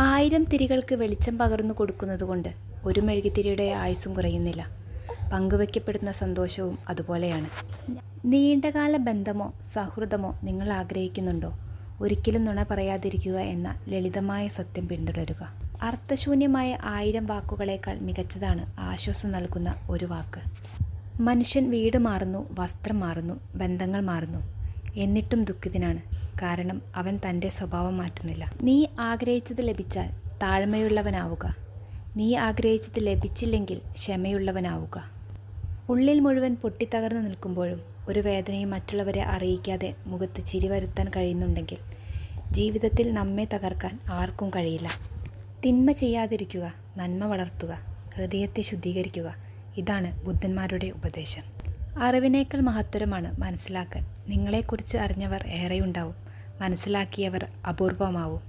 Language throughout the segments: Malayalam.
ആയിരം തിരികൾക്ക് വെളിച്ചം പകർന്നു കൊടുക്കുന്നതുകൊണ്ട് ഒരു മെഴുകുതിരിയുടെ ആയുസ്സും കുറയുന്നില്ല. പങ്കുവയ്ക്കപ്പെടുന്ന സന്തോഷവും അതുപോലെയാണ്. നീണ്ടകാല ബന്ധമോ സൗഹൃദമോ നിങ്ങൾ ആഗ്രഹിക്കുന്നുണ്ടോ? ഒരിക്കലും നുണ പറയാതിരിക്കുക എന്ന ലളിതമായ സത്യം പിന്തുടരുക. അർത്ഥശൂന്യമായ ആയിരം വാക്കുകളേക്കാൾ മികച്ചതാണ് ആശ്വാസം നൽകുന്ന ഒരു വാക്ക്. മനുഷ്യൻ വീട് മാറുന്നു വസ്ത്രം മാറുന്നു ബന്ധങ്ങൾ മാറുന്നു. എന്നിട്ടും ദുഃഖിതനാണ്. കാരണം അവൻ തന്റെ സ്വഭാവം മാറ്റുന്നില്ല. നീ ആഗ്രഹിച്ചത് ലഭിച്ചാൽ താഴ്മയുള്ളവനാവുക. നീ ആഗ്രഹിച്ചത് ലഭിച്ചില്ലെങ്കിൽ ക്ഷമയുള്ളവനാവുക. ഉള്ളിൽ മുഴുവൻ പൊട്ടിത്തകർന്നു നിൽക്കുമ്പോഴും ഒരു വേദനയും മറ്റുള്ളവരെ അറിയിക്കാതെ മുഖത്ത് ചിരി വരുത്താൻ കഴിയുന്നുണ്ടെങ്കിൽ ജീവിതത്തിൽ നമ്മെ തകർക്കാൻ ആർക്കും കഴിയില്ല. തിന്മ ചെയ്യാതിരിക്കുക നന്മ വളർത്തുക ഹൃദയത്തെ ശുദ്ധീകരിക്കുക ഇതാണ് ബുദ്ധന്മാരുടെ ഉപദേശം. അറിവിനേക്കാൾ മഹത്തരമാണ് മനസ്സിലാക്കാൻ നിങ്ങളെക്കുറിച്ച് അറിഞ്ഞവർ ഏറെയുണ്ടാവും. മനസ്സിലാക്കിയവർ അപൂർവമാവും.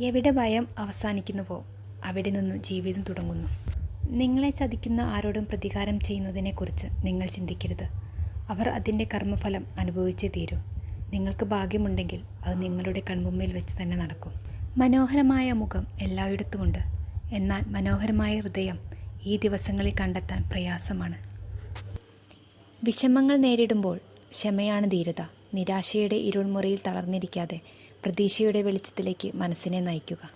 എവിടെ ഭയം അവസാനിക്കുന്നുവോ അവിടെ നിന്ന് ജീവിതം തുടങ്ങുന്നു. നിങ്ങളെ ചതിക്കുന്ന ആരോടും പ്രതികാരം ചെയ്യുന്നതിനെക്കുറിച്ച് നിങ്ങൾ ചിന്തിക്കരുത്. അവർ അതിന്റെ കർമ്മഫലം അനുഭവിച്ചേ തീരൂ. നിങ്ങൾക്ക് ഭാഗ്യമുണ്ടെങ്കിൽ അത് നിങ്ങളുടെ കൺമുമ്പിൽ വെച്ച് തന്നെ നടക്കും. മനോഹരമായ മുഖം എല്ലായിടത്തുമുണ്ട്. എന്നാൽ മനോഹരമായ ഹൃദയം ഈ ദിവസങ്ങളിൽ കണ്ടെത്താൻ പ്രയാസമാണ്. വിഷമങ്ങൾ നേരിടുമ്പോൾ ക്ഷമയാണ് ധീരത. നിരാശയുടെ ഇരുൾമുറിയിൽ തളർന്നിരിക്കാതെ പ്രതീക്ഷയുടെ വെളിച്ചത്തിലേക്ക് മനസ്സിനെ നയിക്കുക.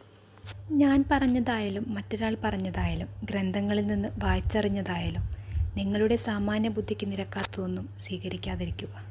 ഞാൻ പറഞ്ഞതായാലും മറ്റൊരാൾ പറഞ്ഞതായാലും ഗ്രന്ഥങ്ങളിൽ നിന്ന് വായിച്ചറിഞ്ഞതായാലും നിങ്ങളുടെ സാമാന്യ ബുദ്ധിക്ക് നിരക്കാത്തതൊന്നും സ്വീകരിക്കാതിരിക്കുക.